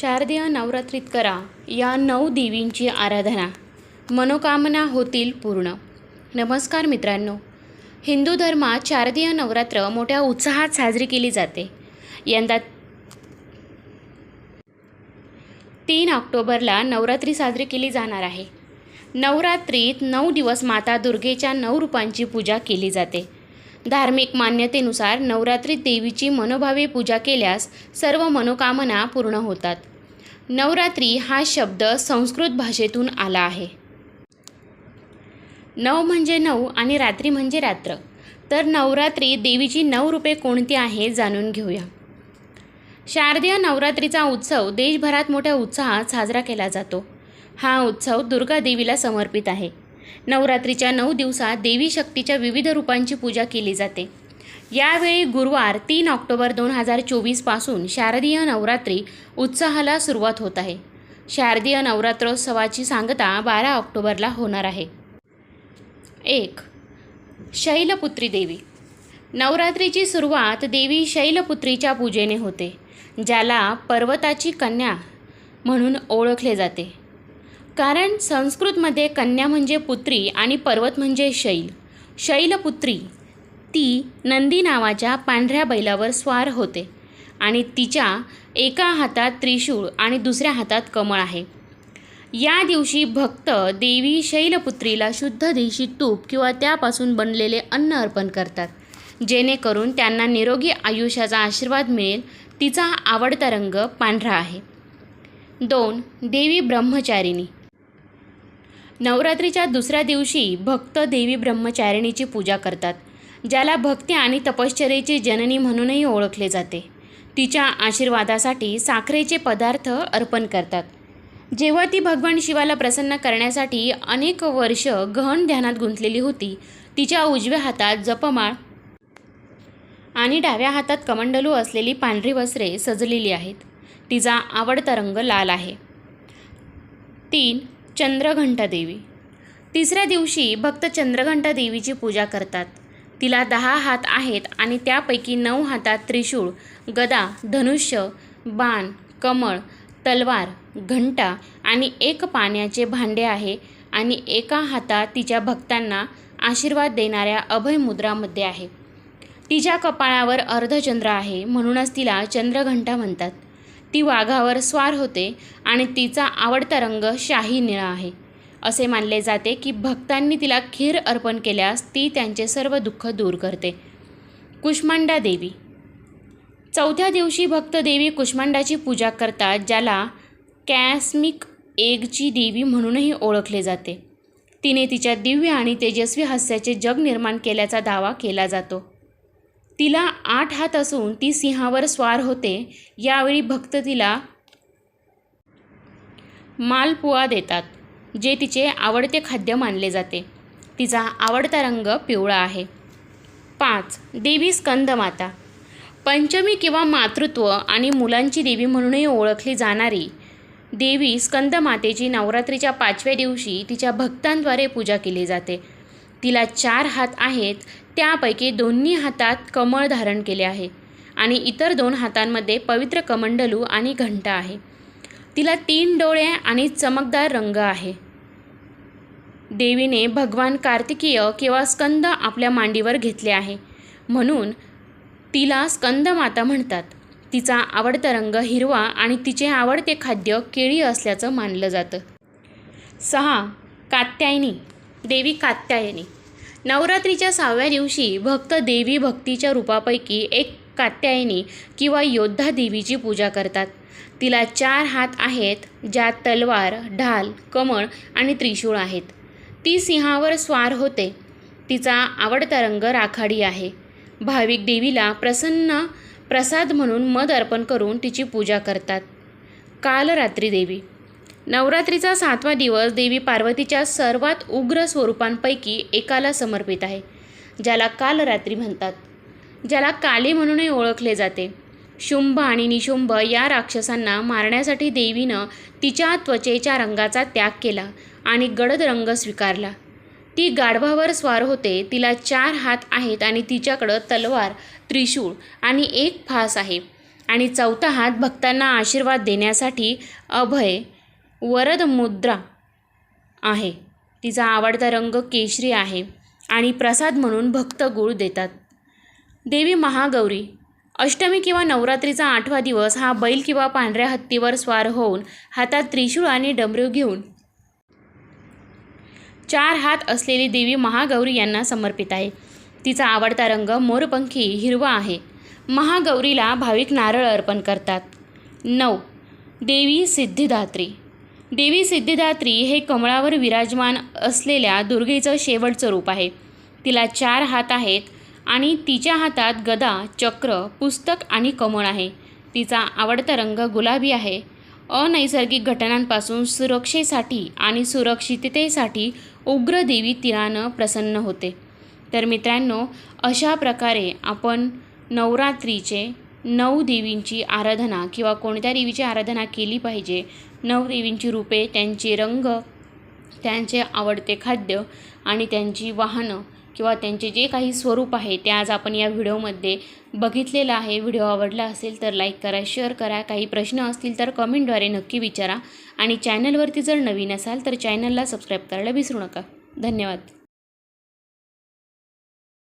शारदीय नवरात्रीत करा या नऊ देवींची आराधना. मनोकामना होतील पूर्ण. नमस्कार मित्रांनो. हिंदू धर्मात शारदीय नवरात्र मोठ्या उत्साहात साजरी केली जाते. यंदा तीन ऑक्टोबरला नवरात्री साजरी केली जाणार आहे. नवरात्रीत नऊ दिवस माता दुर्गेच्या नऊ रूपांची पूजा केली जाते. धार्मिक मान्यतेनुसार नवरात्रीत देवीची मनोभावे पूजा केल्यास सर्व मनोकामना पूर्ण होतात. नवरात्री हा शब्द संस्कृत भाषेतून आला आहे. नऊ म्हणजे नऊ आणि रात्री म्हणजे रात्र. तर नवरात्री देवीची नऊ रूपे कोणती आहे जाणून घेऊया. शारदीय नवरात्रीचा उत्सव देशभरात मोठ्या उत्साहात साजरा केला जातो. हा उत्सव दुर्गा देवीला समर्पित आहे. नवरात्रीच्या नऊ दिवसात देवी शक्तीच्या विविध रूपांची पूजा केली जाते. यावेळी गुरुवार तीन ऑक्टोबर दोन हजार चोवीसपासून शारदीय नवरात्री उत्साहाला सुरुवात होत आहे. शारदीय नवरात्रोत्सवाची सांगता बारा ऑक्टोबरला होणार आहे. एक शैलपुत्री देवी. नवरात्रीची सुरुवात देवी शैलपुत्रीच्या पूजेने होते ज्याला पर्वताची कन्या म्हणून ओळखले जाते. कारण संस्कृतमध्ये कन्या म्हणजे पुत्री आणि पर्वत म्हणजे शैल. शैलपुत्री ती नंदी नावाच्या पांढऱ्या बैलावर स्वार होते आणि तिच्या एका हातात त्रिशूळ आणि दुसऱ्या हातात कमळ आहे. या दिवशी भक्त देवी शैलपुत्रीला शुद्ध देशी तूप किंवा त्यापासून बनलेले अन्न अर्पण करतात जेणेकरून त्यांना निरोगी आयुष्याचा आशीर्वाद मिळेल तिचा आवडता रंग पांढरा आहे. दोन देवी ब्रह्मचारिणी. नवरात्रीच्या दुसऱ्या दिवशी भक्त देवी ब्रह्मचारिणीची पूजा करतात ज्याला भक्ती आणि तपश्चर्येची जननी म्हणूनही ओळखले जाते. तिच्या आशीर्वादासाठी साखरेचे पदार्थ अर्पण करतात. जेव्हा ती भगवान शिवाला प्रसन्न करण्यासाठी अनेक वर्ष गहन ध्यानात गुंतलेली होती तिच्या उजव्या हातात जपमाळ आणि डाव्या हातात कमंडलू असलेली पांढरी वस्त्रे सजलेली आहेत. तिचा आवडता रंग लाल आहे. तीन चंद्रघंटा देवी तिसऱ्या दिवशी भक्त चंद्रघंटा देवीची पूजा करतात. तिला दहा हात आहेत आणि त्यापैकी नऊ हातात त्रिशूळ गदा धनुष्य बाण कमळ तलवार घंटा आणि एक पाण्याचे भांडे आहे आणि एका हातात तिच्या भक्तांना आशीर्वाद देणाऱ्या अभय मुद्रामध्ये आहे. तिच्या कपाळावर अर्धचंद्र आहे म्हणूनच तिला चंद्रघंटा म्हणतात. ती वाघावर स्वार होते आणि तिचा आवडता रंग शाही निळा आहे. असे मानले जाते की भक्तांनी तिला खीर अर्पण केल्यास ती त्यांचे सर्व दुःख दूर करते. कुष्मांडा देवी. चौथ्या दिवशी भक्त देवी कुष्मांडाची पूजा करतात ज्याला कॅस्मिक एगची देवी म्हणूनही ओळखले जाते. तिने तिच्या दिव्य आणि तेजस्वी हास्याचे जग निर्माण केल्याचा दावा केला जातो. तिला आठ हात असून ती सिंहावर स्वार होते. यावेळी भक्त तिला मालपुआ देतात जे तिचे आवडते खाद्य मानले जाते. तिचा आवडता रंग पिवळा आहे. पाच. देवी स्कंदमाता पंचमी किंवा मातृत्व आणि मुलांची देवी म्हणूनही ओळखली जाणारी देवी स्कंदमातेची नवरात्रीच्या पाचव्या दिवशी तिच्या भक्तांद्वारे पूजा केली जाते. तिला चार हात आहेत त्यापैकी दोन्ही हातात कमळ धारण केले आहे आणि इतर दोन हातांमध्ये पवित्र कमंडलू आणि घंटा आहे. तिला तीन डोळे आणि चमकदार रंग आहे. देवीने भगवान कार्तिकीय किंवा स्कंद आपल्या मांडीवर घेतले आहे. म्हणून तिला स्कंद माता म्हणतात. तिचा आवडता रंग हिरवा आणि तिचे आवडते खाद्य केळी असल्याचं मानलं जातं. सहा. कात्यायनी. देवी कात्यायनी. नवरात्रीच्या सहाव्या दिवशी भक्त देवी भक्तीच्या रूपापैकी एक कात्यायनी किंवा योद्धा देवीची पूजा करतात. तिला चार हात आहेत ज्यात तलवार ढाल कमळ आणि त्रिशूळ आहेत. ती सिंहावर स्वार होते. तिचा आवडता रंग राखाडी आहे. भाविक देवीला प्रसन्न प्रसाद म्हणून मध अर्पण करून तिची पूजा करतात. कालरात्री देवी नवरात्रीचा सातवा दिवस देवी पार्वतीच्या सर्वात उग्र स्वरूपांपैकी एकाला समर्पित आहे ज्याला कालरात्री म्हणतात. ज्याला काली म्हणूनही ओळखले जाते. शुंभ आणि निशुंभ या राक्षसांना मारण्यासाठी देवीनं तिच्या त्वचेच्या रंगाचा त्याग केला आणि गडद रंग स्वीकारला. ती गाढवावर स्वार होते तिला चार हात आहेत आणि तिच्याकडं तलवार त्रिशूळ आणि एक फास आहे आणि चौथा हात भक्तांना आशीर्वाद देण्यासाठी अभय वरद मुद्रा आहे. तिचा आवडता रंग केशरी आहे आणि प्रसाद म्हणून भक्त गुळ देतात. देवी महागौरी अष्टमी किंवा नवरात्रीचा आठवा दिवस हा बैल किंवा पांढऱ्या हत्तीवर स्वार होऊन हातात त्रिशूळ आणि डमरू घेऊन चार हात असलेली देवी महागौरी यांना समर्पित आहे. तिचा आवडता रंग मोरपंखी हिरवा आहे. महागौरीला भाविक नारळ अर्पण करतात. नऊ. देवी सिद्धिदात्री. देवी सिद्धिदात्री हे कमळावर विराजमान असलेल्या दुर्गेचं शेवटचं रूप आहे. तिला चार हात आहेत आणि तिच्या हातात गदा चक्र पुस्तक आणि कमळ आहे. तिचा आवडता रंग गुलाबी आहे. अनैसर्गिक घटनांपासून सुरक्षेसाठी आणि सुरक्षिततेसाठी उग्र देवी तिरानं प्रसन्न होते. तर मित्रांनो अशा प्रकारे आपण नवरात्रीचे नऊ देवींची आराधना किंवा कोणत्या देवीची आराधना केली पाहिजे नऊ देवींची रूपे त्यांचे रंग त्यांचे आवडते खाद्य आणि त्यांची वाहनं किंवा त्यांचे जे काही स्वरूप आहे ते आज आपण या व्हिडिओमध्ये बघितलेलं आहे. व्हिडिओ आवडला असेल तर लाईक करा शेअर करा. काही प्रश्न असतील तर कमेंटद्वारे नक्की विचारा. आणि चॅनलवरती जर नवीन असाल तर चॅनलला सबस्क्राईब करायला विसरू नका. धन्यवाद.